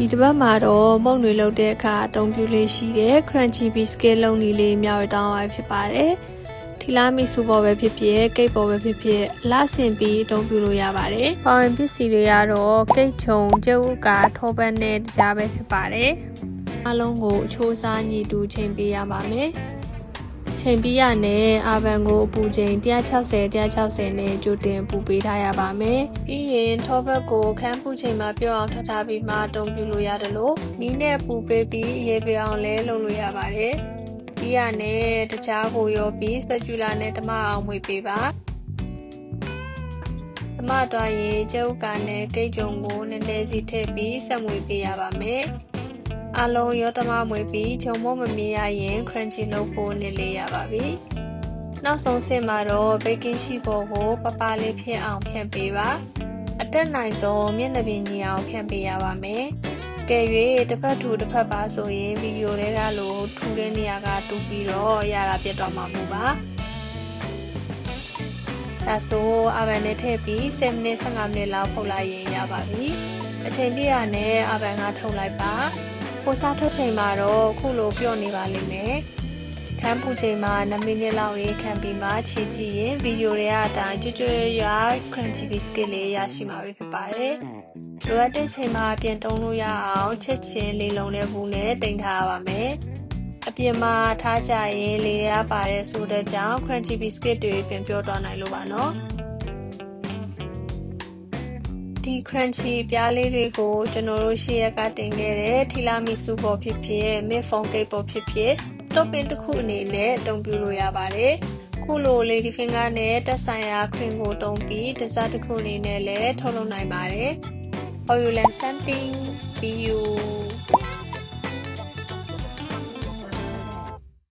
ဒီတစ်ပတ်မှာတော့မုန့်တွေလုပ်တဲ့အခါအသုံးပြုလေးရှိတဲ့ crunchy biscuit လုံးနီလေးမျှဝေတောင်းရဖြစ်ပါတယ်။ထီလာမီဆူပေါ်ပဲဖြစ်ဖြစ်ကိတ်ပေါ်ပဲဖြစ်ဖြစ်အလားဆင်ပြီးအသုံးပြုလို့ရပါတယ်။ပါဝင်ပစ္စည်းတွေကတော့ကိတ်ချုံကျုပ်ဥကထောပတ်နဲ့တကြားပဲဖြစ်ပါတယ်။အလုံးကိုအချိုးစားညီတူချိန်ပေးရပါမယ်။ ချိန်ပြီးရနဲ့အာဗန်ကိုအပူချိန်160 160နဲ့ကြိုတင်ပူပေးထားရပါမယ်။ပြီးရင်ထောပတ်ကိုခန်းပူချိန်မှာပြောင်းအောင်ထပ်ထားပြီးမှအသုံးပြုလို့ရတယ်လို့မီးနဲ့ပူပေးပြီးရေပေးအောင်လဲလုပ်လို့ရပါတယ်။ပြီးရနဲ့တခြားကိုရောပြီး spatula နဲ့ဓမ္မအောင်မွေပေးပါ။ဓမ္မတွားရင်ကျုပ်ကနဲ့ကိတ်ကြုံကိုနည်းနည်းစီထည့်ပြီးဆက်မွေပေးရပါမယ်။ အလုံးရောတမမွေပြီးဂျုံမမမြင်ရရင် crunchy လုပ်ဖို့နည်းလေးရပါပြီ။နောက်ဆုံးဆင့်မှာတော့ baking sheet ပေါ်ကိုပပလေးဖြစ်အောင်ဖြန့်ပေးပါ။အတက်နိုင်ဆုံးမျက်နှာပြင်ညီအောင်ဖြန့်ပေးရပါမယ်။ကဲ၍တစ်ဖက်ထူတစ်ဖက်ပါဆိုရင်ဗီဒီယိုတွေကလို့ထူတဲ့နေရာကတူပြီးတော့ရတာပြတ်တော့မှာမို့ပါ။ဒါဆိုအဗန်နဲ့ထည့်ပြီး10မိနစ်15မိနစ်လောက်ဖုတ်လိုက်ရင်ရပါပြီ။အချိန်ပြည့်ရနဲ့အဗန်ကထုတ်လိုက်ပါ။ ကိုစားထွက်ချိန်မှာတော့ခုလိုပြော့နေပါလိမ့်မယ်ခန်းပူချိန်မှာ2မိနစ်လောက်ရေးခံပြီးမှခြေကြည့်ရင်ဗီဒီယိုတွေကအတိုင်းကျွတ်ကျွတ်ရွာ crunchy biscuit လေးရရှိမှာဖြစ်ပါတယ်လိုအပ်တဲ့ချိန်မှာပြင်တုံးလို့ရအောင်ချက်ချင်းလေးလုံးနဲ့ဘူးနဲ့တင်ထားပါမယ်အပြင်မှာထားကြရင်လေရပါတဲ့ဆိုတဲ့ကြောင့် crunchy biscuit တွေပြင်ပြောတော့နိုင်လို့ပါနော် ဒီ crunchy ပြားလေးတွေကိုကျွန်တော်တို့ရှေ့ရက်ကတင်ခဲ့တဲ့ထီလာမီဆူပေါ်ဖြစ်ဖြစ် mid phone cake ပေါ်ဖြစ်ဖြစ် topping တစ်ခုအနေနဲ့အသုံးပြုလို့ရပါတယ်။ခုလို lady finger နဲ့တက်ဆိုင်ရာ cream ကိုတုံးပြီး dessert တစ်ခုအနေနဲ့လည်းထုတ်လုပ်နိုင်ပါတယ်။ Oil and something see you